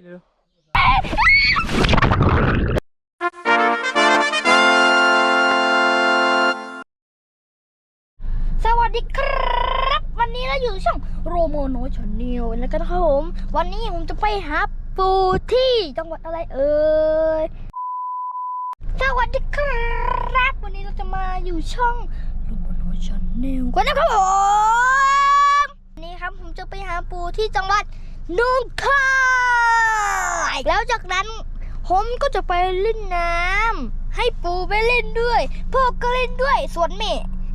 กินเร็วสวัสดีครับ วันนี้เราอยู่ช่องโรโมโนชนนิวแล้วกันครับผม วันนี้ผมจะไปหาปูที่จังหวัดอะไรเอ่ยสวัสดีครับ วันนี้เราจะมาอยู่ช่องโรโมโนชนนิวกันนะครับผมวันนี้ครับผมจะไปหาปูที่จังหวัด นองคายแล้วจากนั้นผมก็จะไปเล่นน้ำให้ปูไปเล่นด้วยพ่อก็เล่นด้วยส่วนแม่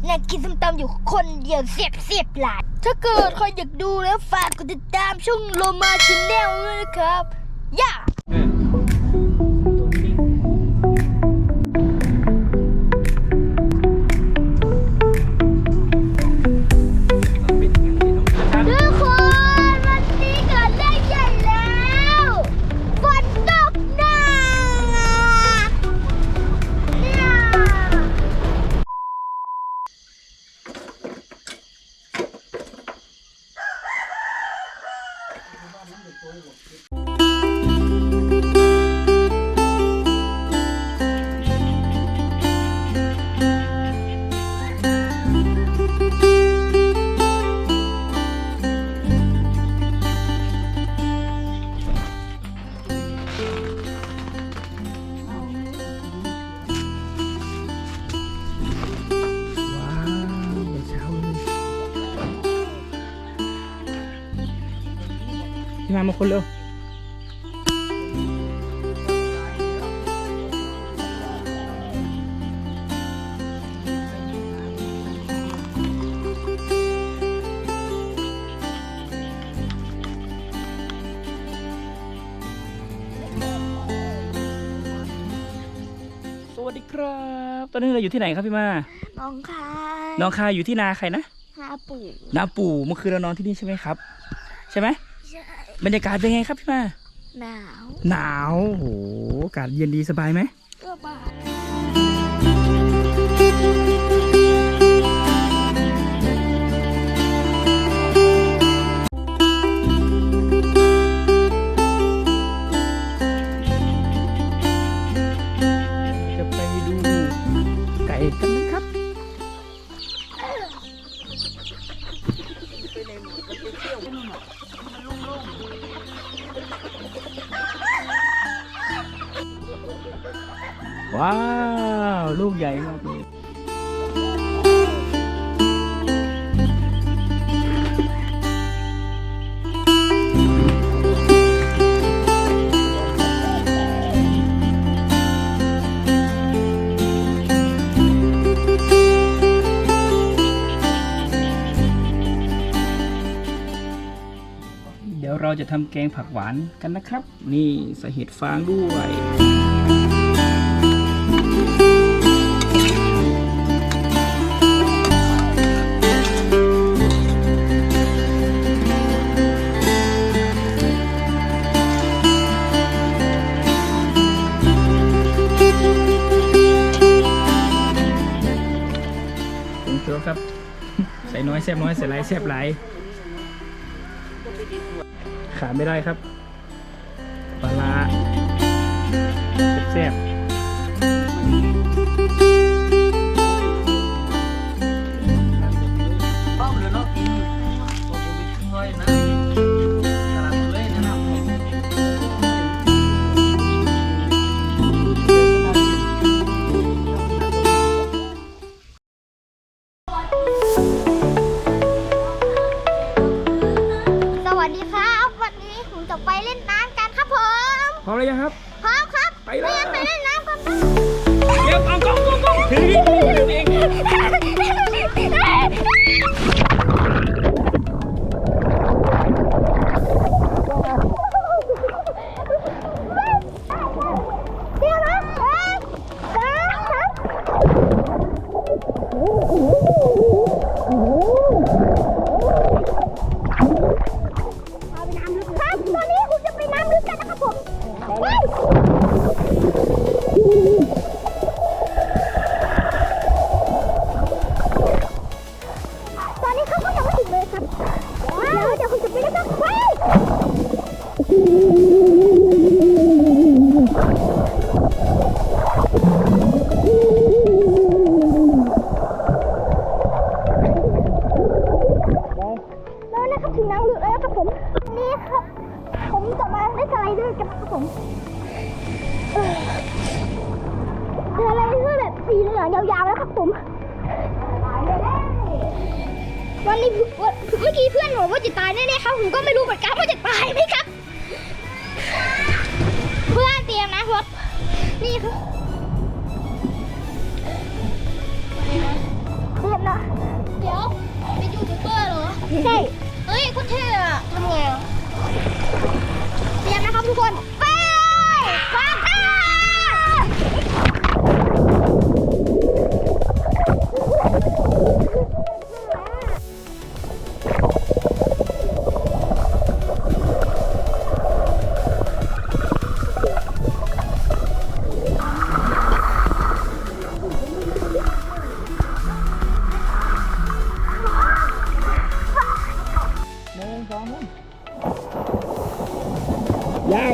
นั่งกินส้มตำอยู่คนเดียวเสียบเสียบหลานถ้าเกิดใครอยากดูแล้วฝากกดติดตามช่องโลมาชแนลด้วยนะครับย่า なんでそう？ พี่มามาคนเร็วสวัสดีครับ ตอนนี้เราอยู่ที่ไหนครับพี่มาน้องคายน้องคายอยู่ที่นาใครนะหาปู่นาปู่เมื่อคืนเรานอนที่นี่ใช่ไหมครับ ใช่ไหมใช่ บรรยากาศเป็นไงครับพี่มาหนาว หนาวโอ้โหอากาศเย็นดีสบายไหมก็บ้าจ ว้าว ลูกใหญ่มากเลยเดี๋ยวเราจะทำแกงผักหวานกันนะครับ นี่ใส่เห็ดฟางด้วย แซ่บน้อยใส่หลายแซ่บหลายขาดไม่ได้ครับปลาร้าแซ่บๆ Uhum. ผมจะมาเล่นสไลเดอร์กันนะครับผมเออสไลเดอร์แบบสีเหลืองยาวๆนะครับผมวันนี้วันเมื่อกี้เพื่อนบอกว่าจะตายแน่ๆครับผมก็ไม่รู้เหมือนกันว่าจะตายไหมครับ เพื่อนเตรียมนะรถนี่ครับเตรียมนะเดี๋ยวเป็นยูทูบเบอร์เหรอใช่เฮ้ยโคนเท่อะทำไงอะ ทุกคนไปเลยไปกั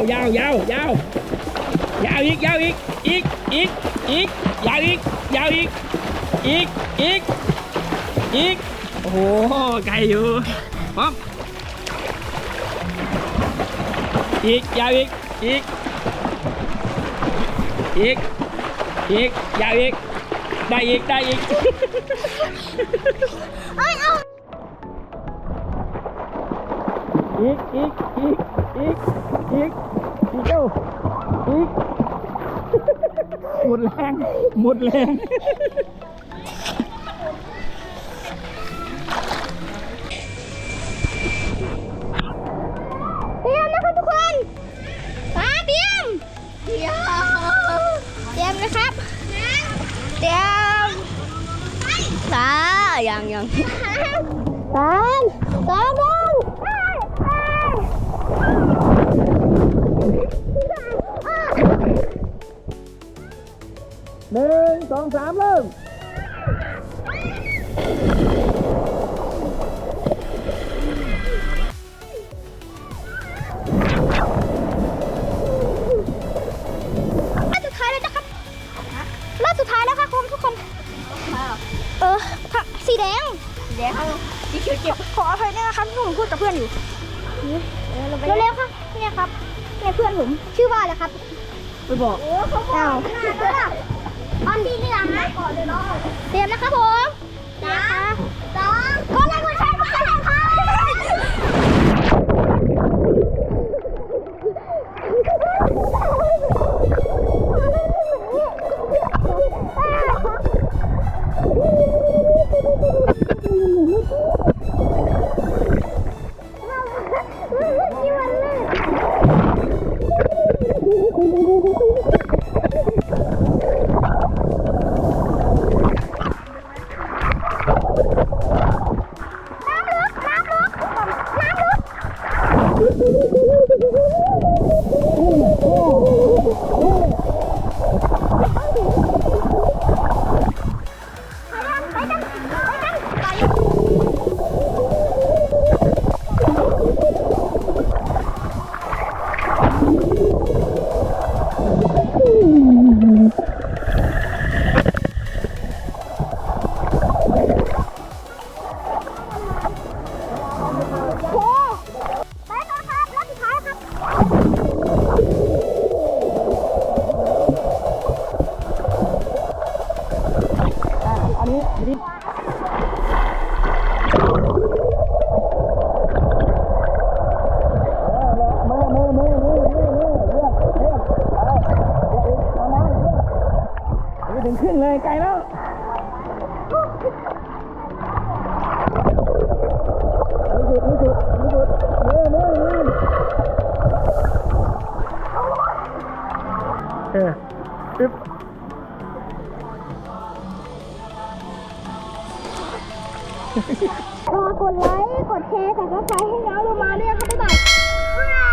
าวยาวยาวยาวยาวอีกยาวอีกอีกอีกอีกยาวอีกยาวอีกอีกอีกอีกโอ้โหไกลอยู่พร้อมอีกยาวอีกอีกอีกอีกยาวอีกได้อีกได้อีกอีกอีกอีกอีก อีก อีกเอ้าอีก หมดแรง หมดแรง เตรียมนะครับทุกคนมาเตรียมเดี๋ยวเตรียมนะครับ เตรียมสายังยังสามสองหนึ่ง หนึ่งสองสามเริ่มรอบสุดท้ายแล้วนะครับรอบสุดท้ายแล้วครับคุณทุกคน เออผักสีแดง เดี๋ยวสีเขียวเจ็บขออภัยด้วยนะครับที่ผมพูดกับเพื่อนอยู่ เร็วๆครับเนี่ยครับเนี่ยเพื่อนผมชื่อว่าอะไรครับไม่บอกโอ้เขาบอก ออนดีนี่หลังนะก่อนเลยเนาะเตรียมนะครับผมสามสองก็แรึงขึ้นเลยไกลแล้วไม่สุดไม่สุดไม่สุดมือมือมือเออปึ๊บรอกดไลค์ กดแชร์สับสไครต์ให้น้องลงมาด้วยครับบ๊ายบาย